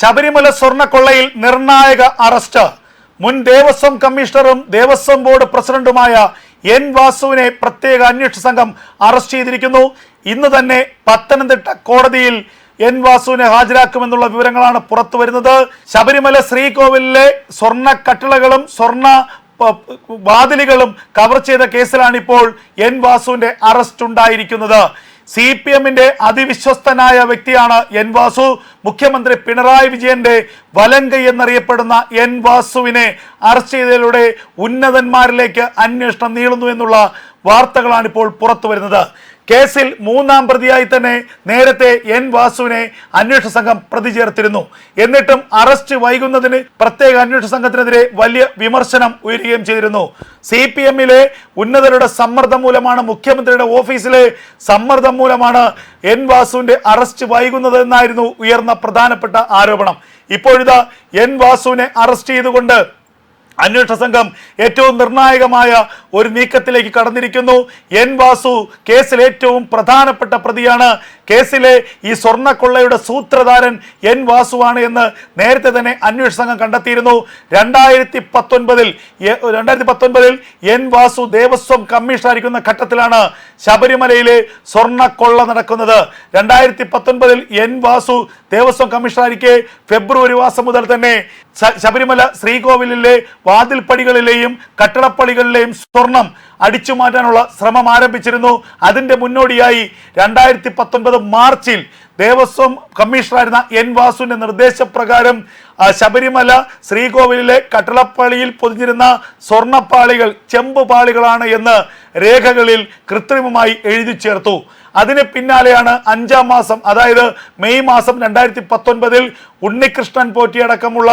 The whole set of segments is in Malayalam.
ശബരിമല സ്വർണക്കൊള്ളയിൽ നിർണായക അറസ്റ്റ്. മുൻ ദേവസ്വം കമ്മീഷണറും ദേവസ്വം ബോർഡ് പ്രസിഡന്റുമായ എൻ വാസുവിനെ പ്രത്യേക അന്വേഷണ സംഘം അറസ്റ്റ് ചെയ്തിരിക്കുന്നു. ഇന്ന് തന്നെ പത്തനംതിട്ട കോടതിയിൽ എൻ വാസുവിനെ ഹാജരാക്കുമെന്നുള്ള വിവരങ്ങളാണ് പുറത്തു വരുന്നത്. ശബരിമല ശ്രീകോവിലിലെ സ്വർണ കട്ടിളകളും സ്വർണ വാതിലുകളും കവർ ചെയ്ത കേസിലാണ് ഇപ്പോൾ എൻ വാസുവിന്റെ അറസ്റ്റ് ഉണ്ടായിരിക്കുന്നത്. സി പി എമ്മിന്റെ അതിവിശ്വസ്തനായ വ്യക്തിയാണ് എൻ വാസു. മുഖ്യമന്ത്രി പിണറായി വിജയന്റെ വലങ്കൈ എന്നറിയപ്പെടുന്ന എൻ വാസുവിനെ അറസ്റ്റ് ചെയ്തതിലൂടെ ഉന്നതന്മാരിലേക്ക് അന്വേഷണം നീളുന്നു എന്നുള്ള വാർത്തകളാണ് ഇപ്പോൾ പുറത്തു വരുന്നത് കേസിൽ മൂന്നാം പ്രതിയായി തന്നെ നേരത്തെ എൻ വാസുവിനെ അന്വേഷണ സംഘം പ്രതി ചേർത്തിരുന്നു എന്നിട്ടും അറസ്റ്റ് വൈകുന്നതിന് പ്രത്യേക അന്വേഷണ സംഘത്തിനെതിരെ വലിയ വിമർശനം ഉയരുകയും ചെയ്തിരുന്നു. സി പി എമ്മിലെ ഉന്നതരുടെ സമ്മർദ്ദം മൂലമാണ് മുഖ്യമന്ത്രിയുടെ ഓഫീസിലെ സമ്മർദ്ദം മൂലമാണ് എൻ വാസുവിന്റെ അറസ്റ്റ് വൈകുന്നത് എന്നായിരുന്നു ഉയർന്ന പ്രധാനപ്പെട്ട ആരോപണം. ഇപ്പോഴിതാ എൻ വാസുവിനെ അറസ്റ്റ് ചെയ്തുകൊണ്ട് അന്വേഷണ സംഘം ഏറ്റവും നിർണായകമായ ഒരു നീക്കത്തിലേക്ക് കടന്നിരിക്കുന്നു. എൻ വാസു കേസിൽ ഏറ്റവും പ്രധാനപ്പെട്ട പ്രതിയാണ് കേസിലെ ഈ സ്വർണക്കൊള്ളയുടെ സൂത്രധാരൻ എൻ വാസുവാണ് എന്ന് നേരത്തെ തന്നെ അന്വേഷണ സംഘം കണ്ടെത്തിയിരുന്നു. രണ്ടായിരത്തി പത്തൊൻപതിൽ രണ്ടായിരത്തി പത്തൊൻപതിൽ എൻ വാസു ദേവസ്വം കമ്മീഷണറായിരിക്കുന്ന ഘട്ടത്തിലാണ് ശബരിമലയിലെ സ്വർണക്കൊള്ള നടക്കുന്നത്. രണ്ടായിരത്തി പത്തൊൻപതിൽ എൻ വാസു ദേവസ്വം കമ്മീഷണറായിരിക്കെ ഫെബ്രുവരി മാസം മുതൽ തന്നെ ശബരിമല ശ്രീകോവിലിലെ വാതിൽപ്പടികളിലെയും കട്ടിടപ്പടികളിലെയും സ്വർണം അടിച്ചു മാറ്റാനുള്ള ശ്രമം ആരംഭിച്ചിരുന്നു. അതിന്റെ മുന്നോടിയായി രണ്ടായിരത്തി പത്തൊൻപത് മാർച്ചിൽ ദേവസ്വം കമ്മീഷണറായിരുന്ന എൻ വാസുവിന്റെ നിർദ്ദേശപ്രകാരം ശബരിമല ശ്രീകോവിലിലെ കട്ടളപ്പാളിയിൽ പൊതിഞ്ഞിരുന്ന സ്വർണപ്പാളികൾ ചെമ്പ് പാളികളാണ് എന്ന് രേഖകളിൽ കൃത്രിമമായി എഴുതി ചേർത്തു. അതിന് പിന്നാലെയാണ് അഞ്ചാം മാസം അതായത് മെയ് മാസം രണ്ടായിരത്തി പത്തൊൻപതിൽ ഉണ്ണികൃഷ്ണൻ പോറ്റിയടക്കമുള്ള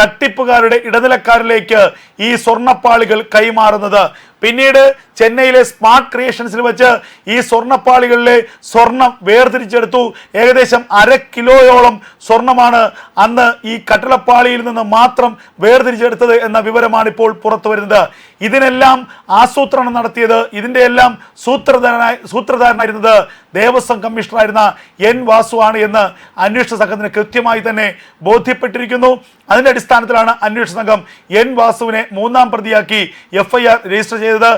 തട്ടിപ്പുകാരുടെ ഇടനിലക്കാരിലേക്ക് ഈ സ്വർണപ്പാളികൾ കൈമാറുന്നത്. പിന്നീട് ചെന്നൈയിലെ സ്മാർട്ട് ക്രിയേഷൻസിൽ വെച്ച് ഈ സ്വർണപ്പാളികളിലെ സ്വർണം വേർതിരിച്ചെടുത്തു. ഏകദേശം അര കിലോയോളം സ്വർണമാണ് അന്ന് ഈ കട്ടിളപ്പാളിയിൽ നിന്ന് മാത്രം വേർതിരിച്ചെടുത്തത് എന്ന വിവരമാണ് ഇപ്പോൾ പുറത്തു വരുന്നത്. ഇതിനെല്ലാം ആസൂത്രണം നടത്തിയത് ഇതിന്റെ എല്ലാം സൂത്രധാരനായി സൂത്രധാരനായിരുന്നത് ദേവസ്വം കമ്മീഷണറായിരുന്ന എൻ വാസു ആണ് എന്ന് അന്വേഷണ സംഘത്തിന് കൃത്യമായി തന്നെ ബോധ്യപ്പെട്ടിരിക്കുന്നു. അതിന്റെ അടിസ്ഥാനത്തിലാണ് അന്വേഷണ സംഘം എൻ വാസുവിനെ മൂന്നാം പ്രതിയാക്കി എഫ്ഐആർ രജിസ്റ്റർ ചെയ്തത്.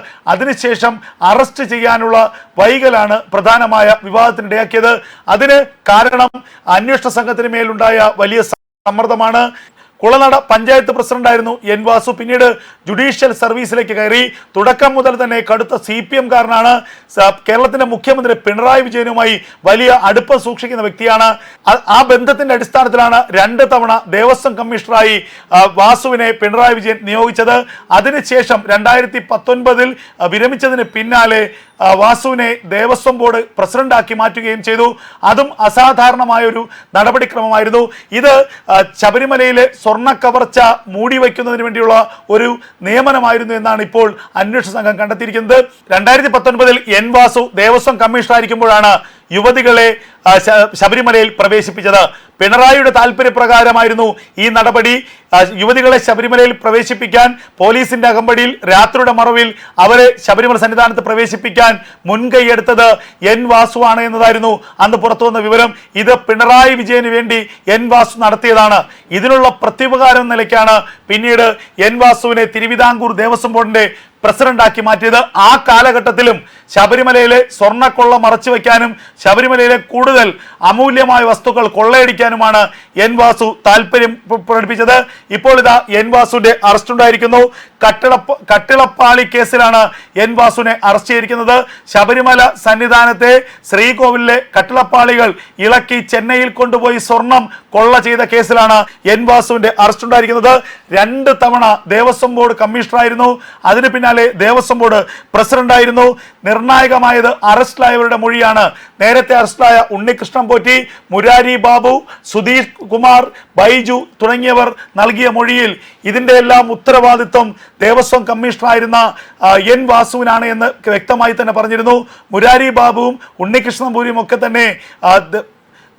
അതിനുശേഷം അറസ്റ്റ് ചെയ്യാനുള്ള വൈകലാണ് പ്രധാനമായ വിവാദത്തിനിടയാക്കിയത് അതിന് കാരണം അന്വേഷണ സംഘത്തിന് മേലുണ്ടായ വലിയ സമ്മർദ്ദമാണ്. കുളനട പഞ്ചായത്ത് പ്രസിഡന്റായിരുന്നു എൻ വാസു. പിന്നീട് ജുഡീഷ്യൽ സർവീസിലേക്ക് കയറി തുടക്കം മുതൽ തന്നെ കടുത്ത സി പി എം കാരനാണ്. കേരളത്തിന്റെ മുഖ്യമന്ത്രി പിണറായി വിജയനുമായി വലിയ അടുപ്പം സൂക്ഷിക്കുന്ന വ്യക്തിയാണ്. ആ- ബന്ധത്തിന്റെ അടിസ്ഥാനത്തിലാണ് രണ്ട് തവണ ദേവസ്വം കമ്മീഷണറായി വാസുവിനെ പിണറായി വിജയൻ നിയോഗിച്ചത്. അതിനുശേഷം രണ്ടായിരത്തി പത്തൊൻപതിൽ വിരമിച്ചതിന് പിന്നാലെ വാസുവിനെ ദേവസ്വം ബോർഡ് പ്രസിഡന്റാക്കി മാറ്റുകയും ചെയ്തു. അതും അസാധാരണമായ ഒരു നടപടിക്രമമായിരുന്നു. ഇത് ശബരിമലയിലെ സ്വർണ കവർച്ച മൂടി വയ്ക്കുന്നതിന് വേണ്ടിയുള്ള ഒരു നിയമനമായിരുന്നു എന്നാണ് ഇപ്പോൾ അന്വേഷണ സംഘം കണ്ടെത്തിയിരിക്കുന്നത്. രണ്ടായിരത്തി പത്തൊൻപതിൽ എൻ വാസു ദേവസ്വം കമ്മീഷണറായിരിക്കുമ്പോഴാണ് യുവതികളെ ശബരിമലയിൽ പ്രവേശിപ്പിച്ചത്. പിണറായിയുടെ താല്പര്യപ്രകാരമായിരുന്നു ഈ നടപടി. യുവതികളെ ശബരിമലയിൽ പ്രവേശിപ്പിക്കാൻ പോലീസിന്റെ അകമ്പടിയിൽ രാത്രിയുടെ മറവിൽ അവരെ ശബരിമല സന്നിധാനത്ത് പ്രവേശിപ്പിക്കാൻ മുൻകൈയെടുത്തത് എൻ വാസു ആണ് എന്നതായിരുന്നു അന്ന് പുറത്തു വന്ന വിവരം. ഇത് പിണറായി വിജയന് വേണ്ടി എൻ വാസു നടത്തിയതാണ്. ഇതിനുള്ള പ്രത്യുപകാരം നിലയ്ക്കാണ് പിന്നീട് എൻ വാസുവിനെ തിരുവിതാംകൂർ ദേവസ്വം ബോർഡിന്റെ പ്രസിഡന്റാക്കി മാറ്റിയത്. ആ കാലഘട്ടത്തിലും ശബരിമലയിലെ സ്വർണക്കൊള്ള മറച്ചു വയ്ക്കാനും ശബരിമലയിലെ കൂടുതൽ അമൂല്യമായ വസ്തുക്കൾ കൊള്ളയടിക്കാനുമാണ് എൻ വാസു താല്പര്യം പ്ര- പ്രകടിപ്പിച്ചത്. ഇപ്പോൾ ഇതാ എൻ വാസുവിന്റെ അറസ്റ്റ് ഉണ്ടായിരിക്കുന്നു. കട്ടിള കട്ടിളപ്പാളി കേസിലാണ് എൻ വാസുവിനെ അറസ്റ്റ് ചെയ്തിരിക്കുന്നത്. ശബരിമല സന്നിധാനത്തെ ശ്രീകോവിലിലെ കട്ടിളപ്പാളികൾ ഇളക്കി ചെന്നൈയിൽ കൊണ്ടുപോയി സ്വർണം കൊള്ള ചെയ്ത കേസിലാണ് എൻ വാസുവിന്റെ അറസ്റ്റ് ഉണ്ടായിരിക്കുന്നത്. രണ്ട് തവണ ദേവസ്വം ബോർഡ് കമ്മീഷണറായിരുന്നു. അതിന് പിന്നാലെ ദേവസ്വം ബോർഡ് പ്രസിഡന്റായിരുന്നു നിർണായകമായത് അറസ്റ്റിലായവരുടെ മൊഴിയാണ്. നേരത്തെ അറസ്റ്റിലായ ഉണ്ണികൃഷ്ണൻ പോറ്റി മുരാരി ബാബു സുധീഷ് കുമാർ ബൈജു തുടങ്ങിയവർ നൽകിയ മൊഴിയിൽ ഇതിന്റെ എല്ലാം ഉത്തരവാദിത്വം ദേവസ്വം കമ്മീഷണറായിരുന്ന എൻ വാസുവിനാണ് എന്ന് വ്യക്തമായി തന്നെ പറഞ്ഞിരുന്നു. മുരാരി ബാബുവും ഉണ്ണികൃഷ്ണൻ പൂരിയും ഒക്കെ തന്നെ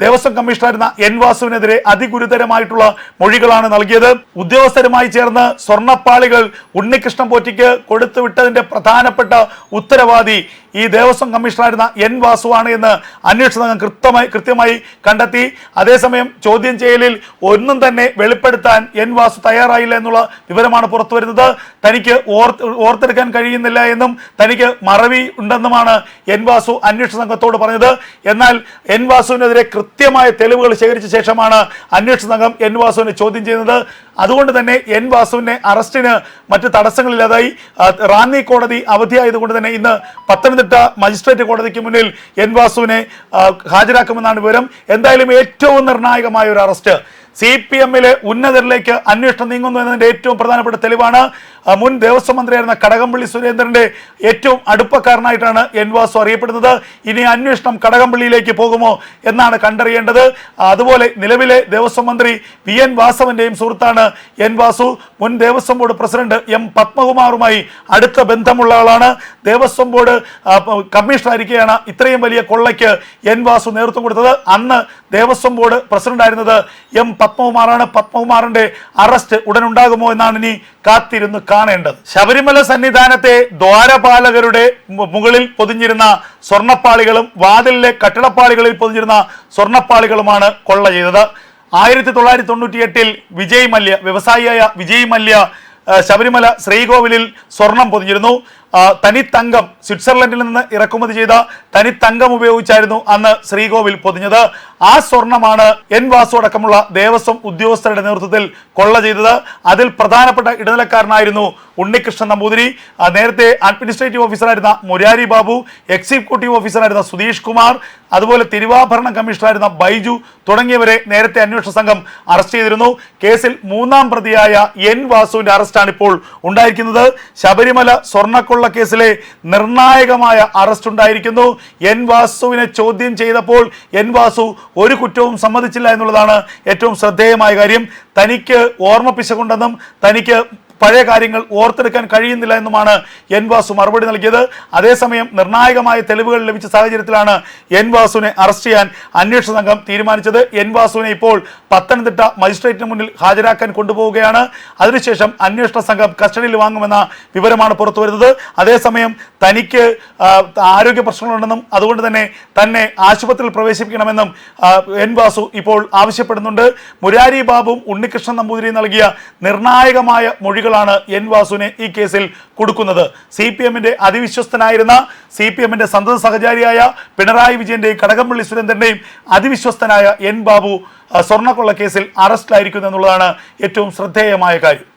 ദേവസ്വം കമ്മീഷണറായിരുന്ന എൻ വാസുവിനെതിരെ അതിഗുരുതരമായിട്ടുള്ള മൊഴികളാണ് നൽകിയത്. ഉദ്യോഗസ്ഥരുമായി ചേർന്ന് സ്വർണപ്പാളികൾ ഉണ്ണികൃഷ്ണൻ പോറ്റിക്ക് കൊടുത്തുവിട്ടതിന്റെ പ്രധാനപ്പെട്ട ഉത്തരവാദി ഈ ദേവസ്വം കമ്മീഷണറായിരുന്ന എൻ വാസുവാണ് എന്ന് അന്വേഷണ കൃത്യമായി കൃത്യമായി കണ്ടെത്തി. അതേസമയം ചോദ്യം ചെയ്യലിൽ ഒന്നും തന്നെ വെളിപ്പെടുത്താൻ എൻ വാസു തയ്യാറായില്ല എന്നുള്ള വിവരമാണ് പുറത്തു വരുന്നത്. തനിക്ക് ഓർത്ത് ഓർത്തെടുക്കാൻ കഴിയുന്നില്ല എന്നും തനിക്ക് മറവി ഉണ്ടെന്നുമാണ് എൻ വാസു അന്വേഷണ സംഘത്തോട് പറഞ്ഞത്. എന്നാൽ എൻ വാസുവിനെതിരെ കൃത്യമായ തെളിവുകൾ ശേഖരിച്ച ശേഷമാണ് അന്വേഷണ സംഘം എൻ വാസുവിനെ ചോദ്യം ചെയ്യുന്നത്. അതുകൊണ്ട് തന്നെ എൻ വാസുവിനെ അറസ്റ്റിന് മറ്റ് തടസ്സങ്ങളില്ലാതായി. റാന്നി കോടതി അവധിയായതുകൊണ്ട് തന്നെ ഇന്ന് പത്തനംതിട്ട മജിസ്ട്രേറ്റ് കോടതിക്ക് മുന്നിൽ എൻ വാസുവിനെ ഹാജരാക്കുമെന്നാണ് വിവരം. എന്തായാലും ഏറ്റവും നിർണായകമായ ഒരു അറസ്റ്റ് സി പി എമ്മിലെ ഉന്നതരിലേക്ക് അന്വേഷണം നീങ്ങുന്നു എന്നതിന്റെ ഏറ്റവും പ്രധാനപ്പെട്ട തെളിവാണ്. മുൻ ദേവസ്വം മന്ത്രിയായിരുന്ന കടകംപള്ളി സുരേന്ദ്രന്റെ ഏറ്റവും അടുപ്പക്കാരനായിട്ടാണ് എൻ വാസു അറിയപ്പെടുന്നത്. ഇനി അന്വേഷണം കടകംപള്ളിയിലേക്ക് പോകുമോ എന്നാണ് കണ്ടറിയേണ്ടത്. അതുപോലെ നിലവിലെ ദേവസ്വം മന്ത്രി വി എൻ വാസവന്റെയും സുഹൃത്താണ് എൻ വാസു. മുൻ ദേവസ്വം ബോർഡ് പ്രസിഡന്റ് എം പത്മകുമാറുമായി അടുത്ത ബന്ധമുള്ള ആളാണ്. ദേവസ്വം ബോർഡ് കമ്മീഷണറായിരിക്കെയാണ് ഇത്രയും വലിയ കൊള്ളയ്ക്ക് എൻ വാസു നേതൃത്വം കൊടുത്തത്. അന്ന് ദേവസ്വം ബോർഡ് പ്രസിഡന്റായിരുന്നത് എം പത്മകുമാറാണ്. പത്മകുമാറിന്റെ അറസ്റ്റ് ഉടൻ ഉണ്ടാകുമോ എന്നാണ് ഇനി കാത്തിരുന്ന് കാണേണ്ടത്. ശബരിമല സന്നിധാനത്തെ ദ്വാരപാലകരുടെ മുകളിൽ പൊതിഞ്ഞിരുന്ന സ്വർണപ്പാളികളും വാതിലിലെ കട്ടിടപ്പാളികളിൽ പൊതിഞ്ഞിരുന്ന സ്വർണപ്പാളികളുമാണ് കൊള്ള ചെയ്തത്. ആയിരത്തി തൊള്ളായിരത്തി തൊണ്ണൂറ്റി എട്ടിൽ വിജയ് മല്യ വ്യവസായിയായ വിജയ് മല്യ ശബരിമല ശ്രീകോവിലിൽ സ്വർണം പൊതിഞ്ഞിരുന്നു. തനിത്തങ്കം സ്വിറ്റ്സർലൻഡിൽ നിന്ന് ഇറക്കുമതി ചെയ്ത തനിത്തങ്കം ഉപയോഗിച്ചായിരുന്നു അന്ന് ശ്രീകോവിൽ പൊതിഞ്ഞത്. ആ സ്വർണമാണ് എൻ വാസു അടക്കമുള്ള ദേവസ്വം ഉദ്യോഗസ്ഥരുടെ നേതൃത്വത്തിൽ കൊള്ള ചെയ്തത്. അതിൽ പ്രധാനപ്പെട്ട ഇടനിലക്കാരനായിരുന്നു ഉണ്ണികൃഷ്ണൻ നമ്പൂതിരി. നേരത്തെ അഡ്മിനിസ്ട്രേറ്റീവ് ഓഫീസറായിരുന്ന മുരാരി ബാബു എക്സിക്യൂട്ടീവ് ഓഫീസറായിരുന്ന സുധീഷ് കുമാർ അതുപോലെ തിരുവാഭരണ കമ്മീഷണറായിരുന്ന ബൈജു തുടങ്ങിയവരെ നേരത്തെ അന്വേഷണ സംഘം അറസ്റ്റ് ചെയ്തിരുന്നു. കേസിൽ മൂന്നാം പ്രതിയായ എൻ വാസുവിന്റെ അറസ്റ്റാണ് ഇപ്പോൾ ഉണ്ടായിരിക്കുന്നത്. ശബരിമല സ്വർണക്കൊള്ള കേസിലെ നിർണായകമായ അറസ്റ്റ് ഉണ്ടായിരിക്കുന്നു. എൻ വാസുവിനെ ചോദ്യം ചെയ്തപ്പോൾ എൻ വാസു ഒരു കുറ്റവും സമ്മതിച്ചില്ല എന്നുള്ളതാണ് ഏറ്റവും ശ്രദ്ധേയമായ കാര്യം. തനിക്ക് ഓർമ്മ ഓർമ്മപ്പിശകുണ്ടെന്നും തനിക്ക് പഴയ കാര്യങ്ങൾ ഓർത്തെടുക്കാൻ കഴിയുന്നില്ല എന്നുമാണ് എൻ വാസു മറുപടി നൽകിയത്. അതേസമയം നിർണായകമായ തെളിവുകൾ ലഭിച്ച സാഹചര്യത്തിലാണ് എൻ വാസുവിനെ അറസ്റ്റ് ചെയ്യാൻ അന്വേഷണ സംഘം തീരുമാനിച്ചത്. എൻ വാസുവിനെ ഇപ്പോൾ പത്തനംതിട്ട മജിസ്ട്രേറ്റിന് മുന്നിൽ ഹാജരാക്കാൻ കൊണ്ടുപോവുകയാണ്. അതിനുശേഷം അന്വേഷണ സംഘം കസ്റ്റഡിയിൽ വാങ്ങുമെന്ന വിവരമാണ് പുറത്തുവരുന്നത് അതേസമയം തനിക്ക് ആരോഗ്യ പ്രശ്നങ്ങളുണ്ടെന്നും അതുകൊണ്ട് തന്നെ തന്നെ ആശുപത്രിയിൽ പ്രവേശിപ്പിക്കണമെന്നും എൻ വാസു ഇപ്പോൾ ആവശ്യപ്പെടുന്നുണ്ട്. മുരാരി ബാബുവും ഉണ്ണികൃഷ്ണൻ നമ്പൂതിരി നൽകിയ നിർണായകമായ മൊഴികളാണ് എൻ വാസുവിനെ ഈ കേസിൽ കൊടുക്കുന്നത്. സി പി എമ്മിന്റെ അതിവിശ്വസ്തനായിരുന്ന സി പി എമ്മിന്റെ സന്തത സഹചാരിയായ പിണറായി വിജയന്റെയും കടകംപള്ളി സുരേന്ദ്രന്റെയും അതിവിശ്വസ്തനായ എൻ ബാബു സ്വർണക്കൊള്ള കേസിൽ അറസ്റ്റിലായിരിക്കുന്നു എന്നുള്ളതാണ് ഏറ്റവും ശ്രദ്ധേയമായ കാര്യം.